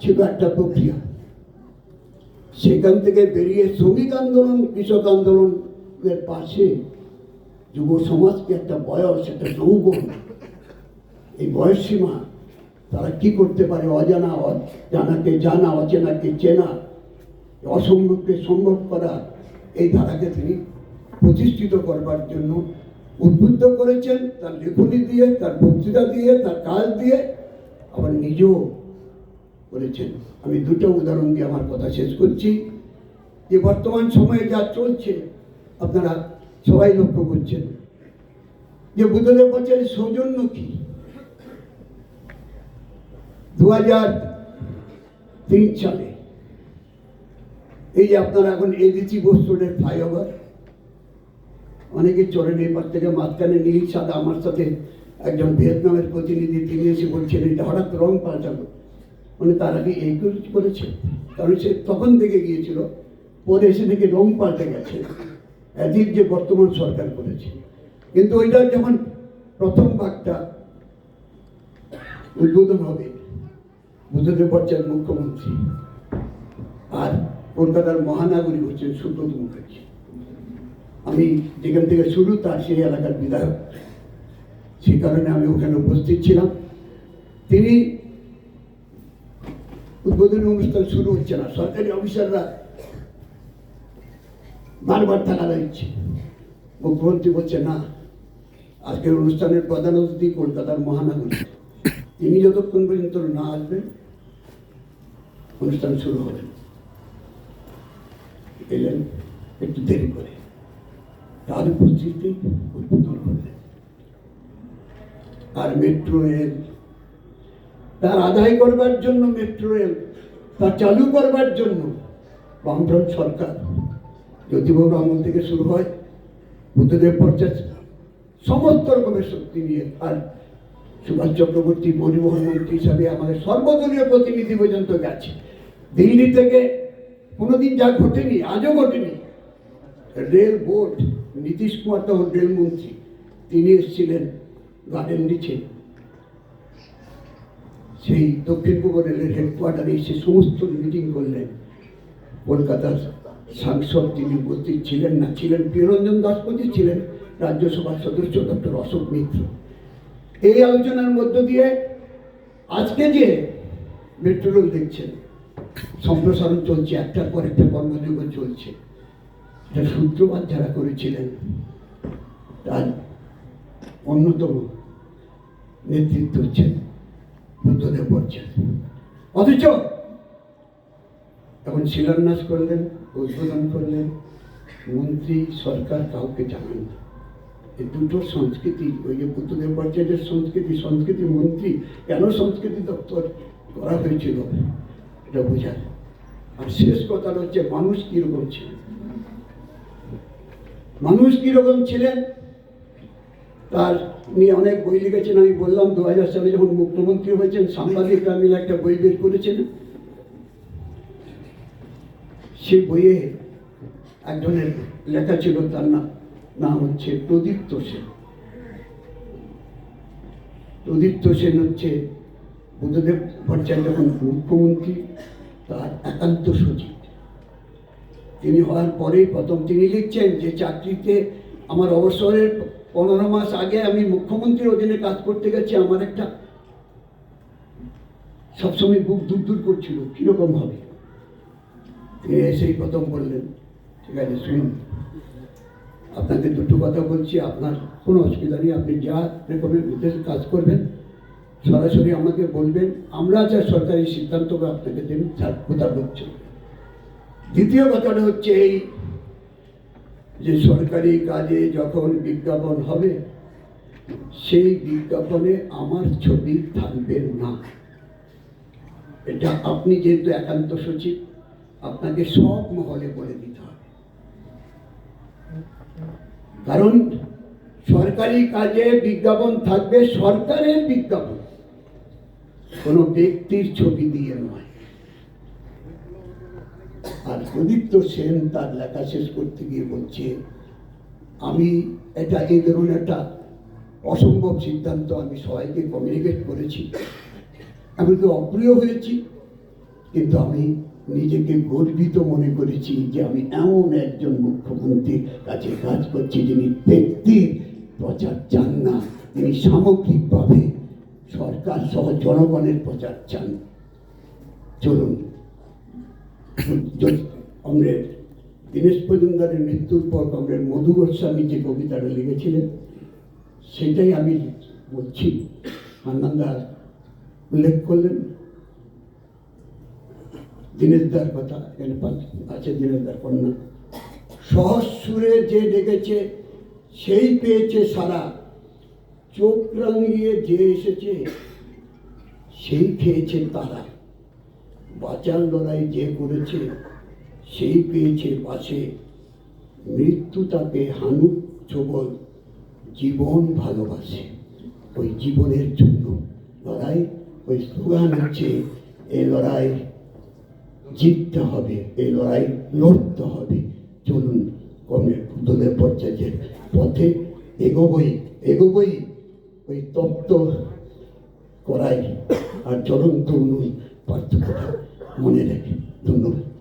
ছিল একটা প্রক্রিয়া। সেখান থেকে বেরিয়ে শ্রমিক আন্দোলন, কৃষক আন্দোলনের পাশে যুব সমাজকে একটা বয়স, একটা যৌবন, এই বয়স সীমা তারা কি করতে পারে অজানা জানাকে জানা, অচেনাকে চেনা, অসম্ভবকে সম্ভব করা, এই ধারাকে তিনি প্রতিষ্ঠিত করবার জন্য উদ্বুদ্ধ করেছেন। তার লেখনী দিয়ে, তার বক্তৃতা দিয়ে, তার কাজ দিয়ে, আবার নিজেও করেছেন। আমি দুটো উদাহরণ দিয়ে আমার কথা শেষ করছি। যে বর্তমান সময়ে যা চলছে, আপনারা সবাই লক্ষ্য করছেন। যে বুদ্ধদেব বলছেন, সৌজন্য কি? দু হাজার তিন সালে। এই যে আপনারা এখন এদিচি বস ফ্লাইওভার, অনেকে চড়েন এবার থেকে মাঝখানে নীল সাদা, আমার সাথে একজন ভিয়েতনামের প্রতিনিধি, তিনি এসে বলছেন, এটা হঠাৎ রং পাল্টালো মানে তার আগে এই করে- করেছে কারণ সে তখন থেকে গিয়েছিল, পরে এসে থেকে রং পাল্টে গেছে। এদিক যে বর্তমান সরকার করেছে। কিন্তু ওইটা যেমন প্রথম ভাগটা উদ্বোধন হবে, বুদ্ধদেব ভট্টাচার্য মুখ্যমন্ত্রী আর কলকাতার মহানাগরী হচ্ছেন সুব্রত মুখার্জি। আমি যেখান থেকে শুরু, তার সেই এলাকার বিধায়ক। সেই কারণে আমি ওখানে উপস্থিত ছিলাম। তিনি উদ্বোধনী অনুষ্ঠান শুরু হচ্ছে না। সরকারি অফিসাররা বারবার টাকা দিচ্ছে মুখ্যমন্ত্রী বলছে, না, আজকের অনুষ্ঠানের প্রধান অতিথি কলকাতার মহানগরী। তিনি যতক্ষণ পর্যন্ত না আসবেন, অনুষ্ঠান শুরু হবে এলেন একটু দেরি করে। তার উপস্থিতি উদ্বোধন করলেন আর মেট্রো রেল তার আদায় করবার জন্য মেট্রো রেল তা চালু করবার জন্য বামফ্রন্ট সরকার, জ্যোতিবাবুর আমল থেকে শুরু হয়, বুদ্ধদেব ভট্টাচার্য সমস্ত রকমের শক্তি নিয়ে। আর সুভাষ চক্রবর্তী, পরিবহন মন্ত্রী হিসাবে আমাদের সর্বদলীয় প্রতিনিধি পর্যন্ত গেছে। দিল্লি থেকে কোনোদিন যা ঘটেনি, আজও ঘটেনি, রেল বোর্ড, নীতিশ কুমার তখন রেলমন্ত্রী তিনি এসেছিলেন গার্ডেন নিচে। সেই দক্ষিণ পূর্ব রেলের হেডকোয়ার্টারে এসে সমস্ত মিটিং করলেন। কলকাতার সাংসদ তিনি উপস্থিত ছিলেন না, ছিলেন প্রিয়রঞ্জন দাসপতি ছিলেন রাজ্যসভার সদস্য ডক্টর অশোক মিত্র। এই আলোচনার মধ্য দিয়ে আজকে যে মেট্রো রেল দেখছেন, সম্প্রসারণ চলছে, একটার পর একটা কর্মযোগ্য চলছে। এটা সূত্রপাত যারা করেছিলেন, তার অন্যতম নেতৃত্ব হচ্ছেন বুদ্ধদেব বচ্চন অথচ এখন শিলান্যাস করলেন, উদ্বোধন করলেন, মন্ত্রী, সরকার কাউকে জানান এই দুটো সংস্কৃতি, ওই যে বুদ্ধদেব ভট্টাচার্যের সংস্কৃতি সংস্কৃতি মন্ত্রী, কেন সংস্কৃতি দপ্তর করা হয়েছিল? এটা বোঝায় আর শেষ কথাটা হচ্ছে, মানুষ কীরকম ছিলেন? মানুষ কীরকম ছিলেন? তার নিয়ে অনেক বই লিখেছেন আমি বললাম দু হাজার সালে যখন মুখ্যমন্ত্রী হয়েছেন সাংবাদিকরা মিলে একটা বই বের করেছেন। সেই বইয়ে একজনের লেখা ছিল, তার নাম নাম হচ্ছে প্রদীপ্ত সেন। প্রদীপ্ত সেন হচ্ছে বুদ্ধদেব ভট্টাচার্য যখন মুখ্যমন্ত্রী, তার একান্ত সচিব। তিনি হওয়ার পরেই প্রথম তিনি লিখছেন যে, চাকরিতে আমার অবসরের পনেরো মাস আগে আমি মুখ্যমন্ত্রীর অধীনে কাজ করতে গেছি, আমার একটা সবসময় বুক দূর দূর করছিল, কীরকম হবে? এসেই প্রথম বললেন, ঠিক আছে, শুনুন, আপনাকে দুটো কথা বলছি, আপনার কোনো অসুবিধা নেই, আপনি যা রকমের উদ্দেশ্যে কাজ করবেন, সরাসরি আমাকে বলবেন, আমরা যা সরকারি সিদ্ধান্তকে আপনাকে দেন তার মোতাবেক দ্বিতীয় কথাটা হচ্ছে এই যে সরকারি কাজে যখন বিজ্ঞাপন হবে, সেই বিজ্ঞাপনে আমার ছবি থাকবে না। এটা আপনি যেহেতু একান্ত সচিব, আপনাকে সব মহলে বলে দিতে হবে। কারণ সরকারি কাজে বিজ্ঞাপন থাকবে সরকারের বিজ্ঞাপন। কোনো ব্যক্তির ছবি দিয়ে নয়। প্রদীপ্ত সেন তার লেখা শেষ করতে গিয়ে বলছে, আমি এটা, এই ধরুন একটা অসম্ভব সিদ্ধান্ত আমি সবাইকে কমিউনিকেট করেছি। আমি তো অপ্রিয় হয়েছি, কিন্তু আমি নিজেকে গর্বিত মনে করেছি যে আমি এমন একজন মুখ্যমন্ত্রীর কাছে কাজ করছি যিনি ব্যক্তির প্রচার চান না তিনি সামগ্রিকভাবে সরকার সহ জনগণের প্রচার চান। চলুন কমরেড, দীনেশ মজুমদারের মৃত্যুর পর কমরেড মধু গোস্বামী যে কবিতাটা লিখেছিলেন, সেটাই আমি বলছি। আনন্দা উল্লেখ করলেন। দীনেশদার কথা এখানে আছে দীনেশদার কন্যা। সহস্রে যে ডেকেছে, সেই পেয়েছে সারা। চোখ রাঙিয়ে যে এসেছে, সেই খেয়েছে তারা। বাঁচার লড়াই যে করেছে সেই পেয়েছে পাশে। মৃত্যু তাকে হানুক ছবল জীবন ভালোবাসে। ওই জীবনের জন্য লড়াই, ওই স্লোগান হচ্ছে এই লড়াই জিততে হবে এই লড়াই লড়তে হবে। চলুন কমরেড বুদ্ধদেব পর্যায়ের পথে এগোবই এগোবই ওই তপ্ত করাই। আর জ্বলন্ত উনুন পার্থক্যটা মনে রাখি। ধন্যবাদ।